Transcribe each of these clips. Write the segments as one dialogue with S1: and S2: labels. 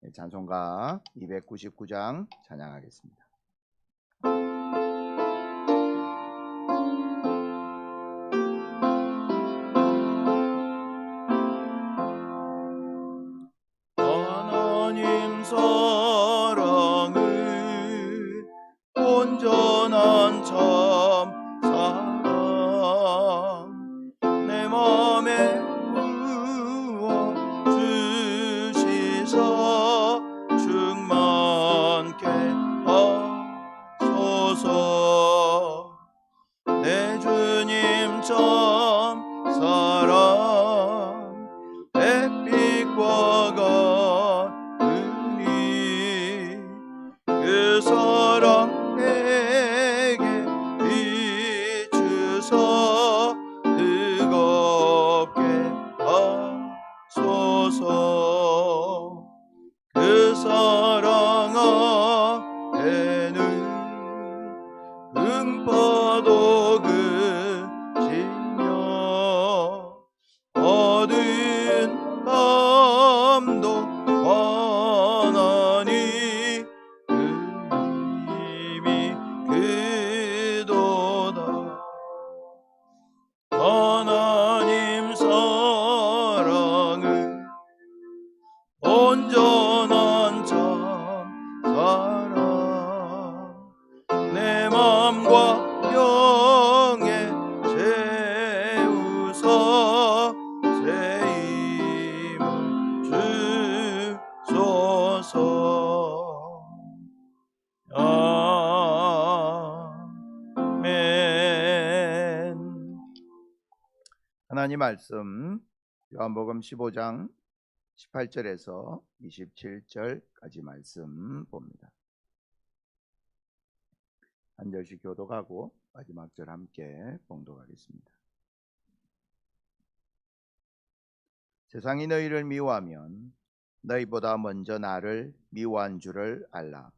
S1: 네, 찬송가 299장 찬양하겠습니다. 하나님 말씀 요한복음 15장 18절에서 27절까지 말씀 봅니다. 한 절씩 교독하고 마지막 절 함께 봉독하겠습니다. 세상이 너희를 미워하면 너희보다 먼저 나를 미워한 줄을 알라.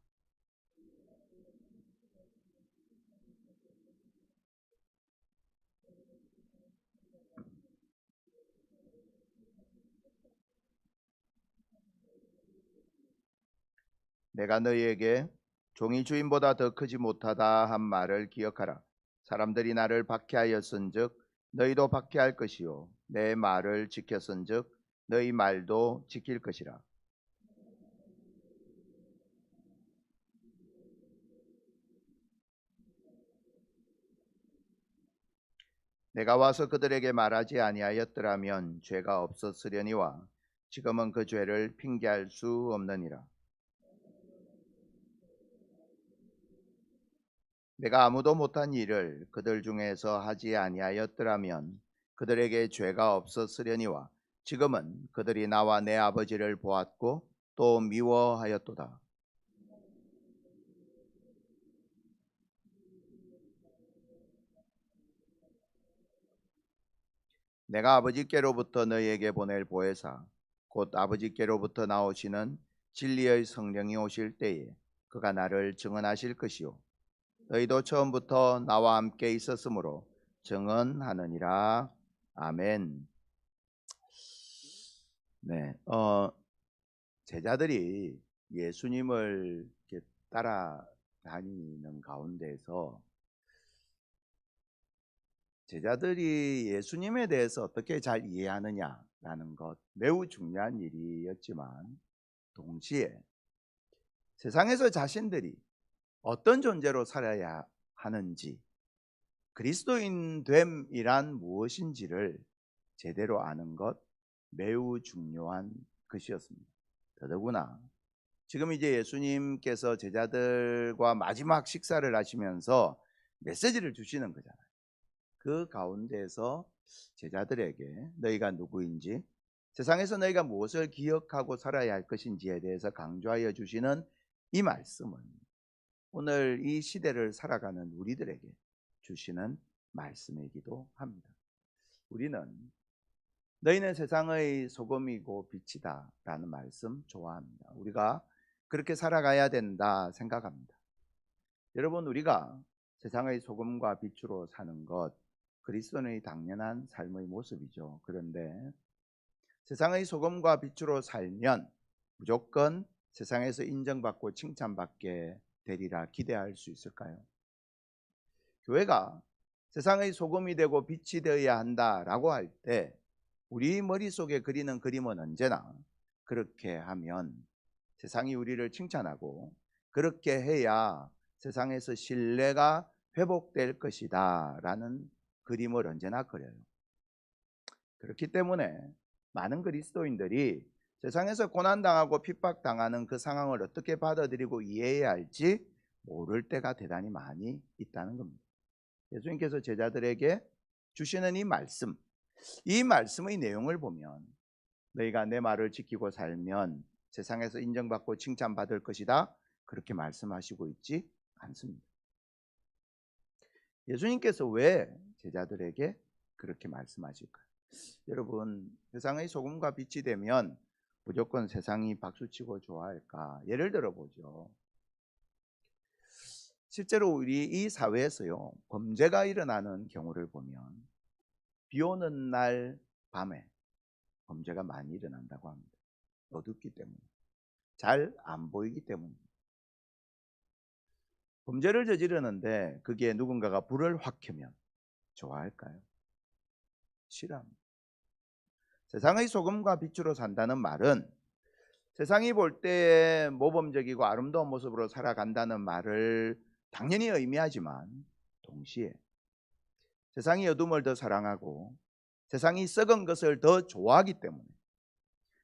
S1: 내가 너희에게 종이 주인보다 더 크지 못하다 한 말을 기억하라. 사람들이 나를 박해하였은즉 너희도 박해할 것이요 내 말을 지켰은즉 너희 말도 지킬 것이라. 내가 와서 그들에게 말하지 아니하였더라면 죄가 없었으려니와 지금은 그 죄를 핑계할 수 없느니라. 내가 아무도 못한 일을 그들 중에서 하지 아니하였더라면 그들에게 죄가 없었으려니와 지금은 그들이 나와 내 아버지를 보았고 또 미워하였도다. 내가 아버지께로부터 너희에게 보낼 보혜사 곧 아버지께로부터 나오시는 진리의 성령이 오실 때에 그가 나를 증언하실 것이요 너희도 처음부터 나와 함께 있었으므로 증언하느니라. 아멘. 네, 어, 제자들이 예수님을 이렇게 따라 다니는 가운데서 제자들이 예수님에 대해서 어떻게 잘 이해하느냐라는 것 매우 중요한 일이었지만 동시에 세상에서 자신들이 어떤 존재로 살아야 하는지 그리스도인 됨이란 무엇인지를 제대로 아는 것 매우 중요한 것이었습니다. 더더구나 지금 이제 예수님께서 제자들과 마지막 식사를 하시면서 메시지를 주시는 거잖아요. 그 가운데서 제자들에게 너희가 누구인지 세상에서 너희가 무엇을 기억하고 살아야 할 것인지에 대해서 강조하여 주시는 이 말씀은 오늘 이 시대를 살아가는 우리들에게 주시는 말씀이기도 합니다. 우리는 너희는 세상의 소금이고 빛이다 라는 말씀 좋아합니다. 우리가 그렇게 살아가야 된다 생각합니다. 여러분 우리가 세상의 소금과 빛으로 사는 것 그리스도의 당연한 삶의 모습이죠. 그런데 세상의 소금과 빛으로 살면 무조건 세상에서 인정받고 칭찬받게 되리라 기대할 수 있을까요? 교회가 세상의 소금이 되고 빛이 되어야 한다라고 할 때 우리 머릿속에 그리는 그림은 언제나 그렇게 하면 세상이 우리를 칭찬하고 그렇게 해야 세상에서 신뢰가 회복될 것이다 라는 그림을 언제나 그려요. 그렇기 때문에 많은 그리스도인들이 세상에서 고난당하고 핍박당하는 그 상황을 어떻게 받아들이고 이해해야 할지 모를 때가 대단히 많이 있다는 겁니다. 예수님께서 제자들에게 주시는 이 말씀, 이 말씀의 내용을 보면 너희가 내 말을 지키고 살면 세상에서 인정받고 칭찬받을 것이다. 그렇게 말씀하시고 있지 않습니다. 예수님께서 왜 제자들에게 그렇게 말씀하실까요? 여러분, 세상의 소금과 빛이 되면 무조건 세상이 박수치고 좋아할까? 예를 들어 보죠. 실제로 우리 이 사회에서요, 범죄가 일어나는 경우를 보면 비 오는 날 밤에 범죄가 많이 일어난다고 합니다. 어둡기 때문에. 잘 안 보이기 때문입니다. 범죄를 저지르는데 그게 누군가가 불을 확 켜면 좋아할까요? 싫어합니다. 세상의 소금과 빛으로 산다는 말은 세상이 볼 때에 모범적이고 아름다운 모습으로 살아간다는 말을 당연히 의미하지만 동시에 세상이 어둠을 더 사랑하고 세상이 썩은 것을 더 좋아하기 때문에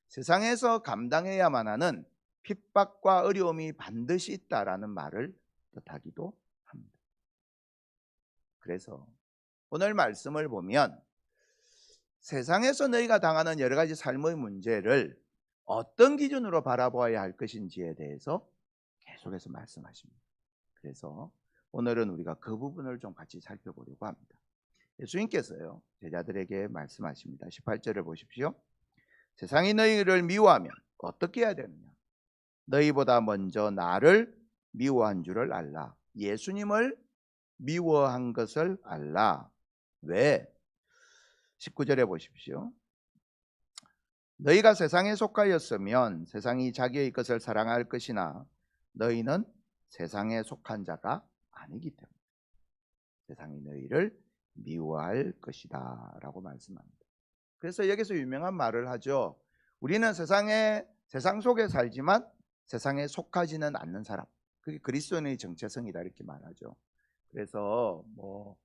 S1: 세상에서 감당해야만 하는 핍박과 어려움이 반드시 있다라는 말을 뜻하기도 합니다. 그래서 오늘 말씀을 보면 세상에서 너희가 당하는 여러 가지 삶의 문제를 어떤 기준으로 바라보아야 할 것인지에 대해서 계속해서 말씀하십니다. 그래서 오늘은 우리가 그 부분을 좀 같이 살펴보려고 합니다. 예수님께서요, 제자들에게 말씀하십니다. 18절을 보십시오. 세상이 너희를 미워하면 어떻게 해야 되느냐? 너희보다 먼저 나를 미워한 줄을 알라. 예수님을 미워한 것을 알라. 왜? 19절에 보십시오. 너희가 세상에 속하였으면 세상이 자기의 것을 사랑할 것이나 너희는 세상에 속한 자가 아니기 때문에 세상이 너희를 미워할 것이다 라고 말씀합니다. 그래서 여기서 유명한 말을 하죠. 우리는 세상에 세상 속에 살지만 세상에 속하지는 않는 사람. 그게 그리스도인의 정체성이다 이렇게 말하죠. 그래서 뭐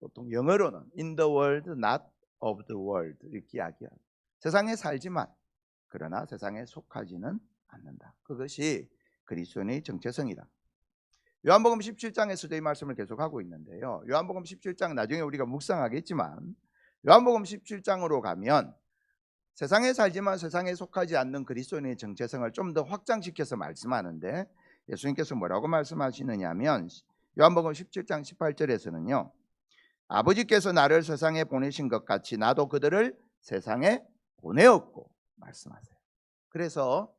S1: 보통 영어로는 in the world not of the world 이렇게 이야기하죠. 세상에 살지만 그러나 세상에 속하지는 않는다. 그것이 그리스도인의 정체성이다. 요한복음 17장에서도 이 말씀을 계속하고 있는데요. 요한복음 17장 나중에 우리가 묵상하겠지만 요한복음 17장으로 가면 세상에 살지만 세상에 속하지 않는 그리스도인의 정체성을 좀 더 확장시켜서 말씀하는데 예수님께서 뭐라고 말씀하시느냐면 요한복음 17장 18절에서는요. 아버지께서 나를 세상에 보내신 것 같이 나도 그들을 세상에 보내었고 말씀하세요. 그래서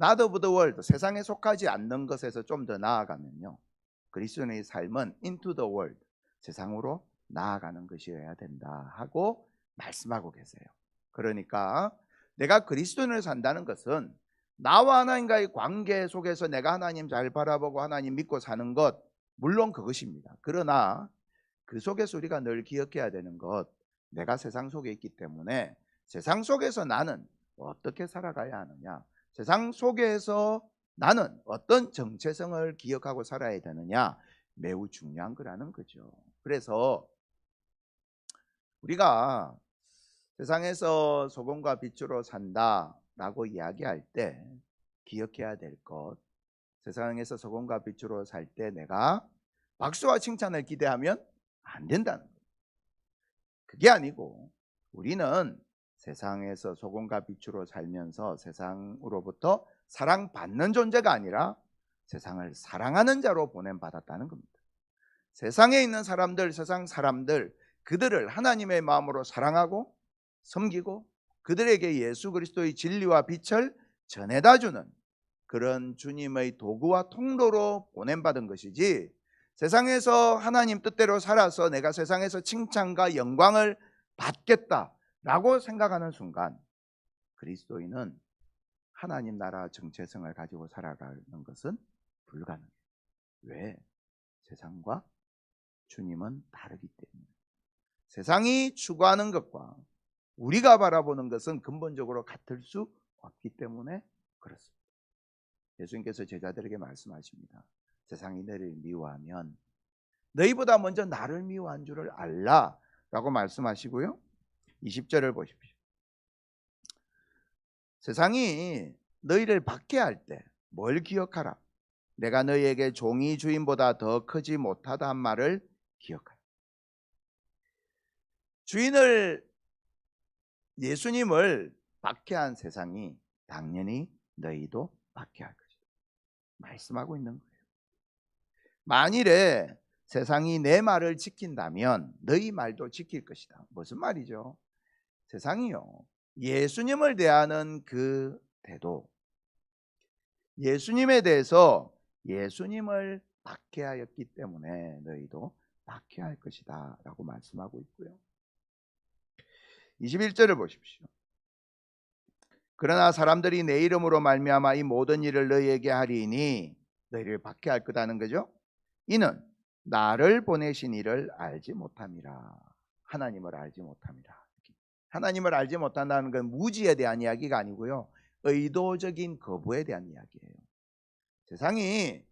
S1: not of the world 세상에 속하지 않는 것에서 좀 더 나아가면요. 그리스도인의 삶은 into the world 세상으로 나아가는 것이어야 된다 하고 말씀하고 계세요. 그러니까 내가 그리스도인을 산다는 것은 나와 하나님과의 관계 속에서 내가 하나님 잘 바라보고 하나님 믿고 사는 것 물론 그것입니다. 그러나 그 속에서 우리가 늘 기억해야 되는 것 내가 세상 속에 있기 때문에 세상 속에서 나는 어떻게 살아가야 하느냐 세상 속에서 나는 어떤 정체성을 기억하고 살아야 되느냐 매우 중요한 거라는 거죠. 그래서 우리가 세상에서 소금과 빛으로 산다 라고 이야기할 때 기억해야 될 것. 세상에서 소금과 빛으로 살 때 내가 박수와 칭찬을 기대하면 안 된다는 거예요. 그게 아니고 우리는 세상에서 소금과 빛으로 살면서 세상으로부터 사랑받는 존재가 아니라 세상을 사랑하는 자로 보냄 받았다는 겁니다. 세상에 있는 사람들, 세상 사람들 그들을 하나님의 마음으로 사랑하고 섬기고 그들에게 예수 그리스도의 진리와 빛을 전해다 주는 그런 주님의 도구와 통로로 보냄 받은 것이지 세상에서 하나님 뜻대로 살아서 내가 세상에서 칭찬과 영광을 받겠다라고 생각하는 순간 그리스도인은 하나님 나라 정체성을 가지고 살아가는 것은 불가능해요. 왜? 세상과 주님은 다르기 때문에. 세상이 추구하는 것과 우리가 바라보는 것은 근본적으로 같을 수 없기 때문에 그렇습니다. 예수님께서 제자들에게 말씀하십니다. 세상이 너를 미워하면 너희보다 먼저 나를 미워한 줄을 알라 라고 말씀하시고요. 20절을 보십시오. 세상이 너희를 박해할 때 뭘 기억하라. 내가 너희에게 종이 주인보다 더 크지 못하다 한 말을 기억하라. 주인을 예수님을 박해한 세상이 당연히 너희도 박해할 것이다. 말씀하고 있는 거예요. 만일에 세상이 내 말을 지킨다면 너희 말도 지킬 것이다. 무슨 말이죠? 세상이요. 예수님을 대하는 그 태도, 예수님에 대해서 예수님을 박해하였기 때문에 너희도 박해할 것이다 라고 말씀하고 있고요. 21절을 보십시오. 그러나 사람들이 내 이름으로 말미암아 이 모든 일을 너희에게 하리니 너희를 박해할 거다는 거죠. 이는 나를 보내신 이를 알지 못함이라. 하나님을 알지 못함이라. 하나님을 알지 못한다는 건 무지에 대한 이야기가 아니고요. 의도적인 거부에 대한 이야기예요. 세상이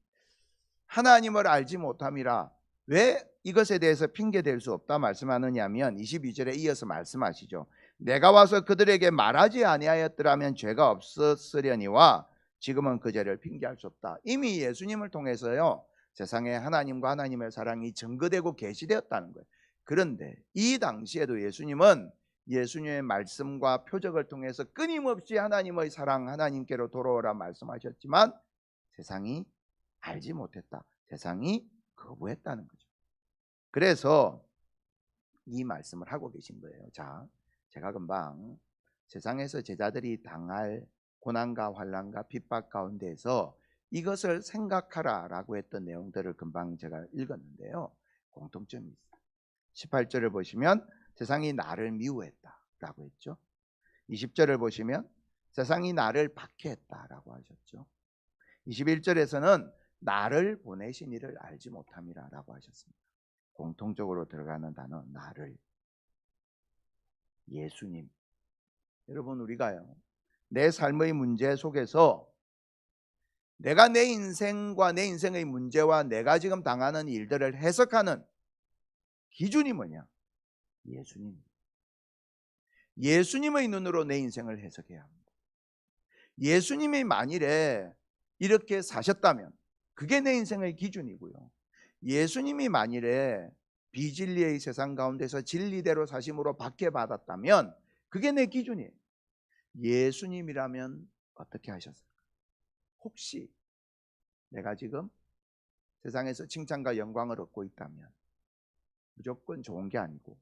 S1: 하나님을 알지 못함이라 왜 이것에 대해서 핑계 댈 수 없다 말씀하느냐면 22절에 이어서 말씀하시죠. 내가 와서 그들에게 말하지 아니하였더라면 죄가 없었으려니와 지금은 그 죄를 핑계할 수 없다. 이미 예수님을 통해서요. 세상에 하나님과 하나님의 사랑이 증거되고 계시되었다는 거예요. 그런데 이 당시에도 예수님은 예수님의 말씀과 표적을 통해서 끊임없이 하나님의 사랑 하나님께로 돌아오라 말씀하셨지만 세상이 알지 못했다. 세상이 거부했다는 거죠. 그래서 이 말씀을 하고 계신 거예요. 자, 제가 금방 세상에서 제자들이 당할 고난과 환란과 핍박 가운데에서 이것을 생각하라 라고 했던 내용들을 금방 제가 읽었는데요. 공통점이 있어요. 18절을 보시면 세상이 나를 미워했다 라고 했죠. 20절을 보시면 세상이 나를 박해했다 라고 하셨죠. 21절에서는 나를 보내신 이를 알지 못함이라 라고 하셨습니다. 공통적으로 들어가는 단어 나를 예수님. 여러분 우리가요. 내 삶의 문제 속에서 내가 내 인생과 내 인생의 문제와 내가 지금 당하는 일들을 해석하는 기준이 뭐냐? 예수님. 예수님의 눈으로 내 인생을 해석해야 합니다. 예수님이 만일에 이렇게 사셨다면 그게 내 인생의 기준이고요. 예수님이 만일에 비진리의 세상 가운데서 진리대로 사심으로 박해받았다면 그게 내 기준이에요. 예수님이라면 어떻게 하셨을까? 혹시 내가 지금 세상에서 칭찬과 영광을 얻고 있다면 무조건 좋은 게 아니고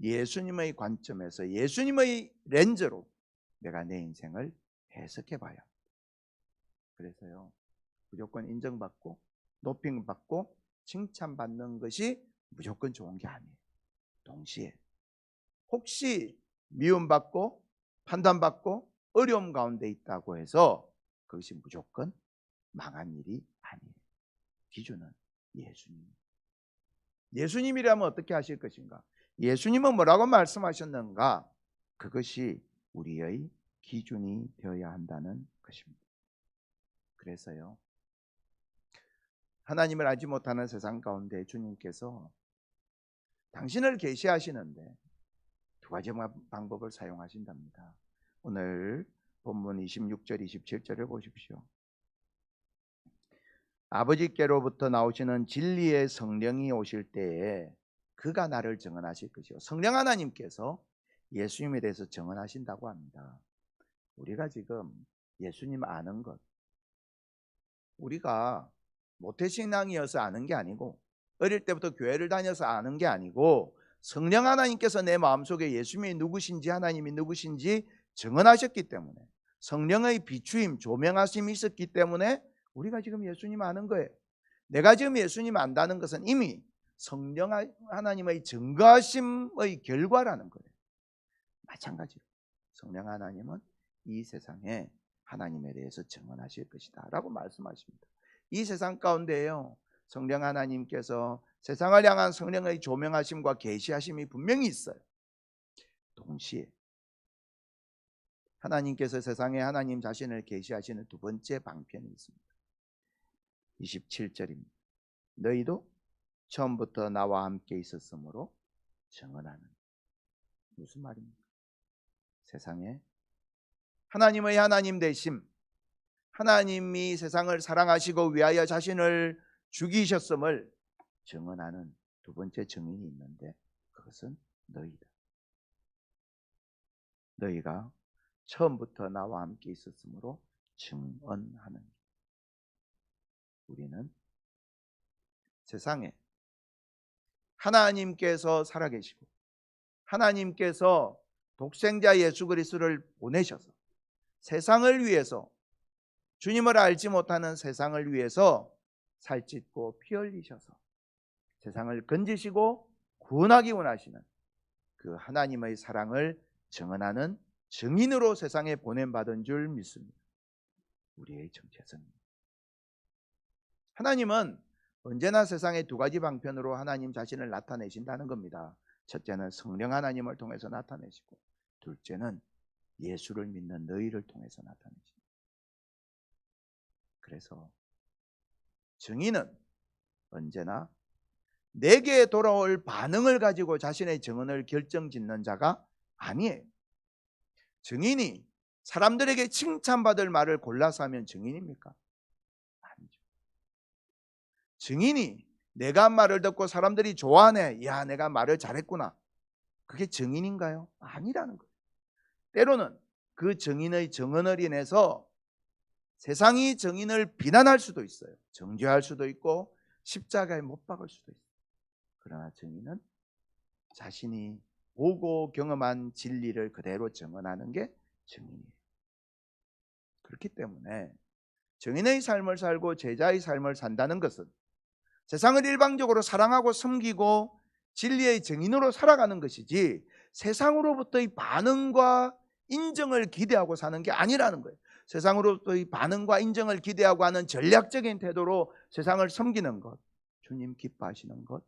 S1: 예수님의 관점에서 예수님의 렌즈로 내가 내 인생을 해석해 봐야. 그래서요, 무조건 인정받고, 높임받고, 칭찬받는 것이 무조건 좋은 게 아니에요. 동시에, 혹시 미움받고, 판단받고, 어려움 가운데 있다고 해서 그것이 무조건 망한 일이 아니에요. 기준은 예수님. 예수님이라면 어떻게 하실 것인가? 예수님은 뭐라고 말씀하셨는가? 그것이 우리의 기준이 되어야 한다는 것입니다. 그래서요. 하나님을 알지 못하는 세상 가운데 주님께서 당신을 계시하시는데 두 가지 방법을 사용하신답니다. 오늘 본문 26절 27절을 보십시오. 아버지께로부터 나오시는 진리의 성령이 오실 때에 그가 나를 증언하실 것이요. 성령 하나님께서 예수님에 대해서 증언하신다고 합니다. 우리가 지금 예수님 아는 것, 우리가 모태신앙이어서 아는 게 아니고 어릴 때부터 교회를 다녀서 아는 게 아니고 성령 하나님께서 내 마음속에 예수님이 누구신지 하나님이 누구신지 증언하셨기 때문에 성령의 비추임 조명하심이 있었기 때문에 우리가 지금 예수님 아는 거예요. 내가 지금 예수님 안다는 것은 이미 성령 하나님의 증거하심의 결과라는 거예요. 마찬가지로 성령 하나님은 이 세상에 하나님에 대해서 증언하실 것이다 라고 말씀하십니다. 이 세상 가운데에요. 성령 하나님께서 세상을 향한 성령의 조명하심과 계시하심이 분명히 있어요. 동시에 하나님께서 세상에 하나님 자신을 계시하시는 두 번째 방편이 있습니다. 27절입니다. 너희도 처음부터 나와 함께 있었으므로 증언하는 무슨 말입니까? 세상에 하나님의 하나님 되심 하나님이 세상을 사랑하시고 위하여 자신을 죽이셨음을 증언하는 두 번째 증인이 있는데 그것은 너희다. 너희가 처음부터 나와 함께 있었으므로 증언하는 우리는 세상에 하나님께서 살아계시고 하나님께서 독생자 예수 그리스도를 보내셔서 세상을 위해서 주님을 알지 못하는 세상을 위해서 살찢고 피 흘리셔서 세상을 건지시고 구원하기 원하시는 그 하나님의 사랑을 증언하는 증인으로 세상에 보냄받은 줄 믿습니다. 우리의 정체성입니다. 하나님은 언제나 세상의 두 가지 방편으로 하나님 자신을 나타내신다는 겁니다. 첫째는 성령 하나님을 통해서 나타내시고 둘째는 예수를 믿는 너희를 통해서 나타내십니다. 그래서 증인은 언제나 내게 돌아올 반응을 가지고 자신의 증언을 결정짓는 자가 아니에요. 증인이 사람들에게 칭찬받을 말을 골라서 하면 증인입니까? 아니죠. 증인이 내가 한 말을 듣고 사람들이 좋아하네. 야, 내가 말을 잘했구나. 그게 증인인가요? 아니라는 거예요. 때로는 그 증인의 증언을 인해서 세상이 증인을 비난할 수도 있어요. 정죄할 수도 있고 십자가에 못 박을 수도 있어요. 그러나 증인은 자신이 보고 경험한 진리를 그대로 증언하는 게 증인이에요. 그렇기 때문에 증인의 삶을 살고 제자의 삶을 산다는 것은 세상을 일방적으로 사랑하고 섬기고 진리의 증인으로 살아가는 것이지 세상으로부터의 반응과 인정을 기대하고 사는 게 아니라는 거예요. 세상으로부터의 반응과 인정을 기대하고 하는 전략적인 태도로 세상을 섬기는 것, 주님 기뻐하시는 것.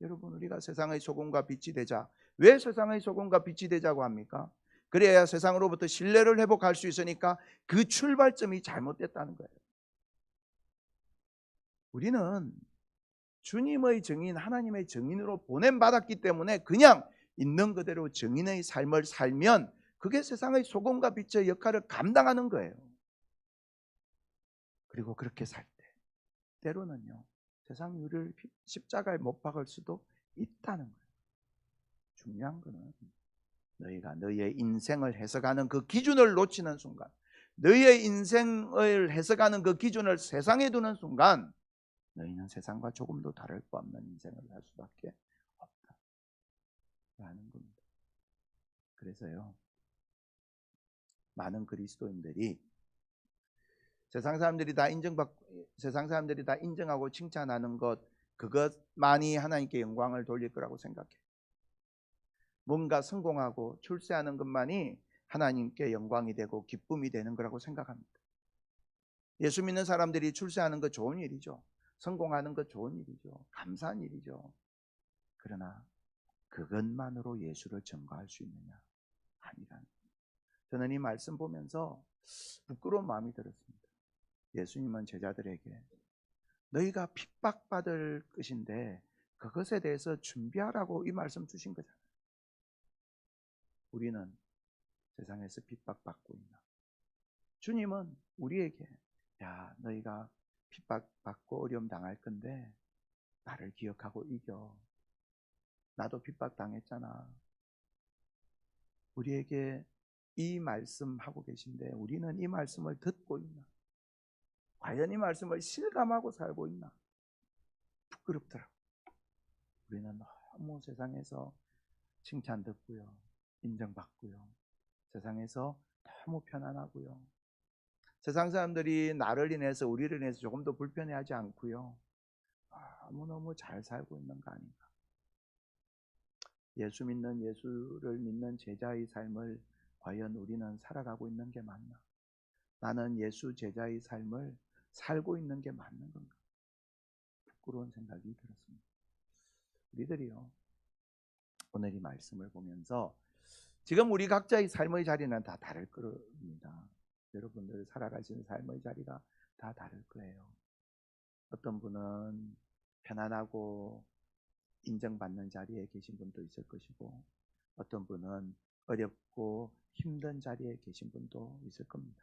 S1: 여러분 우리가 세상의 소금과 빛이 되자 왜 세상의 소금과 빛이 되자고 합니까? 그래야 세상으로부터 신뢰를 회복할 수 있으니까 그 출발점이 잘못됐다는 거예요. 우리는 주님의 증인, 하나님의 증인으로 보냄받았기 때문에 그냥 있는 그대로 증인의 삶을 살면 그게 세상의 소금과 빛의 역할을 감당하는 거예요. 그리고 그렇게 살 때, 때로는요, 세상이 우리를 십자가에 못 박을 수도 있다는 거예요. 중요한 거는 너희가 너희의 인생을 해석하는 그 기준을 놓치는 순간, 너희의 인생을 해석하는 그 기준을 세상에 두는 순간, 너희는 세상과 조금도 다를 바 없는 인생을 할 수밖에 없다. 라는 겁니다. 그래서요, 많은 그리스도인들이 세상 사람들이 다 인정받 세상 사람들이 다 인정하고 칭찬하는 것 그것만이 하나님께 영광을 돌릴 거라고 생각해. 뭔가 성공하고 출세하는 것만이 하나님께 영광이 되고 기쁨이 되는 거라고 생각합니다. 예수 믿는 사람들이 출세하는 것 좋은 일이죠. 성공하는 것 좋은 일이죠. 감사한 일이죠. 그러나 그것만으로 예수를 증거할 수 있느냐? 아니라는 저는 이 말씀 보면서 부끄러운 마음이 들었습니다. 예수님은 제자들에게 너희가 핍박받을 것인데 그것에 대해서 준비하라고 이 말씀 주신 거잖아요. 우리는 세상에서 핍박받고 있나? 주님은 우리에게 야 너희가 핍박받고 어려움 당할 건데 나를 기억하고 이겨. 나도 핍박당했잖아. 우리에게 이 말씀하고 계신데 우리는 이 말씀을 듣고 있나? 과연 이 말씀을 실감하고 살고 있나? 부끄럽더라고. 우리는 너무 세상에서 칭찬 듣고요. 인정받고요. 세상에서 너무 편안하고요. 세상 사람들이 나를 인해서 우리를 인해서 조금 더 불편해하지 않고요. 너무너무 잘 살고 있는 거 아닌가. 예수 믿는 예수를 믿는 제자의 삶을 과연 우리는 살아가고 있는 게 맞나? 나는 예수 제자의 삶을 살고 있는 게 맞는 건가? 부끄러운 생각이 들었습니다. 우리들이요. 오늘 이 말씀을 보면서 지금 우리 각자의 삶의 자리는 다 다를 겁니다. 여러분들 살아가시는 삶의 자리가 다 다를 거예요. 어떤 분은 편안하고 인정받는 자리에 계신 분도 있을 것이고 어떤 분은 어렵고 힘든 자리에 계신 분도 있을 겁니다.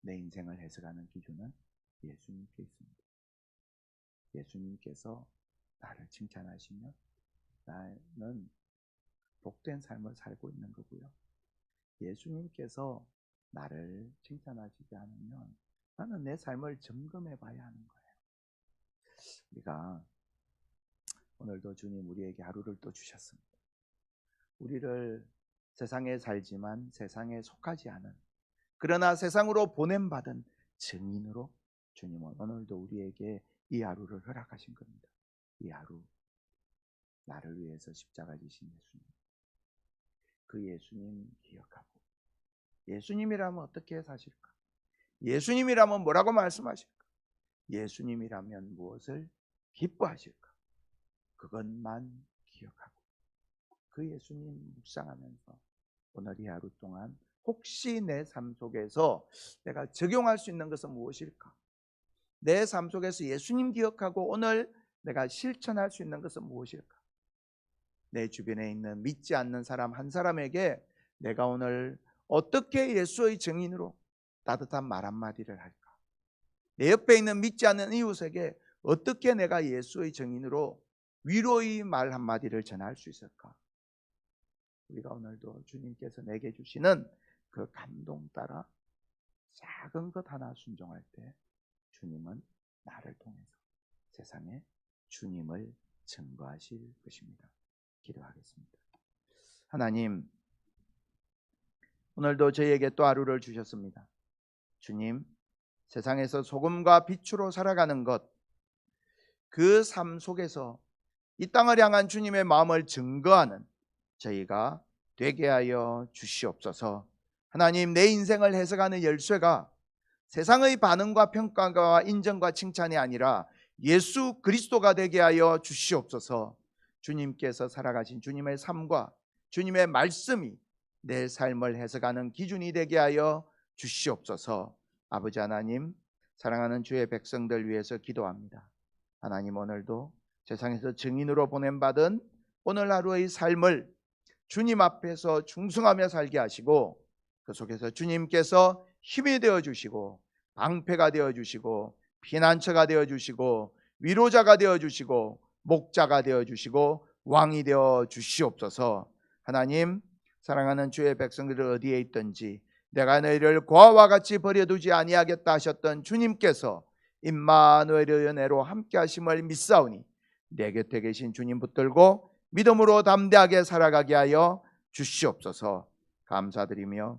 S1: 내 인생을 해석하는 기준은 예수님께 있습니다. 예수님께서 나를 칭찬하시면 나는 복된 삶을 살고 있는 거고요. 예수님께서 나를 칭찬하시지 않으면 나는 내 삶을 점검해 봐야 하는 거예요. 우리가 오늘도 주님 우리에게 하루를 또 주셨습니다. 우리를 세상에 살지만 세상에 속하지 않은 그러나 세상으로 보냄받은 증인으로 주님은 오늘도 우리에게 이 하루를 허락하신 겁니다. 이 하루 나를 위해서 십자가 지신 예수님. 그 예수님 기억하고 예수님이라면 어떻게 사실까? 예수님이라면 뭐라고 말씀하실까? 예수님이라면 무엇을 기뻐하실까? 그것만 기억하고 그 예수님 묵상하면서 오늘 이 하루 동안 혹시 내 삶 속에서 내가 적용할 수 있는 것은 무엇일까? 내 삶 속에서 예수님 기억하고 오늘 내가 실천할 수 있는 것은 무엇일까? 내 주변에 있는 믿지 않는 사람 한 사람에게 내가 오늘 어떻게 예수의 증인으로 따뜻한 말 한마디를 할까? 내 옆에 있는 믿지 않는 이웃에게 어떻게 내가 예수의 증인으로 위로의 말 한마디를 전할 수 있을까? 우리가 오늘도 주님께서 내게 주시는 그 감동 따라 작은 것 하나 순종할 때 주님은 나를 통해서 세상에 주님을 증거하실 것입니다. 기도하겠습니다. 하나님, 오늘도 저희에게 또 하루를 주셨습니다. 주님, 세상에서 소금과 빛으로 살아가는 것, 그 삶 속에서 이 땅을 향한 주님의 마음을 증거하는 저희가 되게 하여 주시옵소서. 하나님, 내 인생을 해석하는 열쇠가 세상의 반응과 평가와 인정과 칭찬이 아니라 예수 그리스도가 되게 하여 주시옵소서. 주님께서 살아가신 주님의 삶과 주님의 말씀이 내 삶을 해석하는 기준이 되게 하여 주시옵소서. 아버지 하나님, 사랑하는 주의 백성들 위해서 기도합니다. 하나님 오늘도 세상에서 증인으로 보냄받은 오늘 하루의 삶을 주님 앞에서 중승하며 살게 하시고 그 속에서 주님께서 힘이 되어 주시고 방패가 되어 주시고 피난처가 되어 주시고 위로자가 되어 주시고 목자가 되어 주시고 왕이 되어 주시옵소서. 하나님 사랑하는 주의 백성들을 어디에 있든지 내가 너희를 고아와 같이 버려두지 아니하겠다 하셨던 주님께서 임마누엘의 은혜로 함께 하심을 믿사오니 내 곁에 계신 주님 붙들고 믿음으로 담대하게 살아가게 하여 주시옵소서. 감사드리며